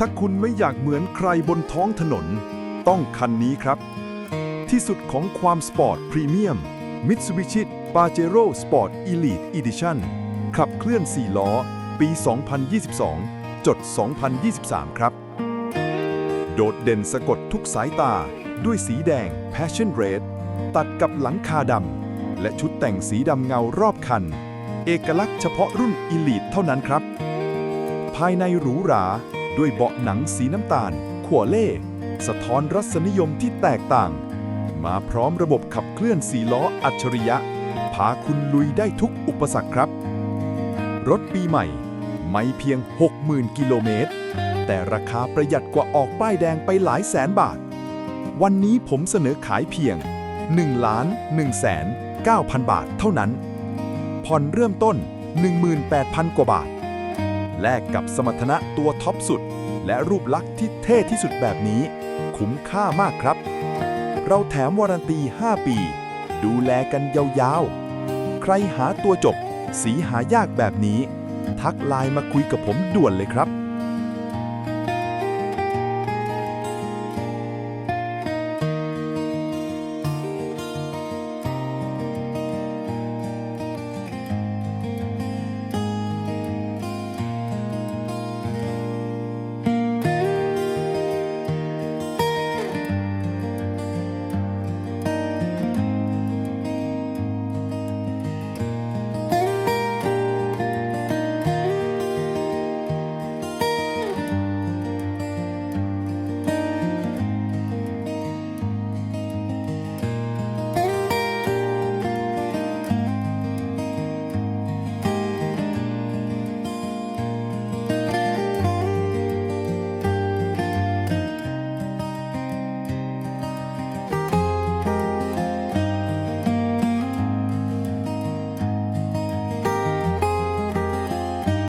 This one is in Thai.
ถ้าคุณไม่อยากเหมือนใครบนท้องถนน ต้องคันนี้ครับ ที่สุดของความสปอร์ตพรีเมียม Mitsubishi Pajero Sport Elite Edition ขับเคลื่อน 4 ล้อ ปี 2022 จด 2023 ครับ โดดเด่นสะกดทุกสายตา ด้วยสีแดง Passion Red ตัดกับหลังคาดำ และชุดแต่งสีดำเงารอบคัน เอกลักษณ์เฉพาะรุ่น Elite เท่านั้นครับ ภายในหรูหรา ด้วยเบาะหนังสีน้ำตาลขัวเล่ สะท้อนรสนิยมที่แตกต่าง มาพร้อมระบบขับเคลื่อนสีล้ออัจฉริยะ พาคุณลุยได้ทุกอุปสรรคครับ รถปีใหม่ ไม่เพียง 60,000 กิโลเมตร แต่ราคาประหยัดกว่าออกป้ายแดงไปหลายแสนบาท วันนี้ผมเสนอขายเพียง1ล้าน1แสน9,000 บาทเท่านั้น ผ่อนเริ่มต้น 18,000 กว่าบาท แลกกับสมรรถนะตัวท็อปสุด และรูปลักษณ์ที่เท่ที่สุดแบบนี้ คุ้มค่ามากครับ เราแถมวารันตี 5 ปี ดูแลกันยาวๆ ใครหาตัวจบ สีหายากแบบนี้ ทักไลน์มาคุยกับผมด่วนเลยครับ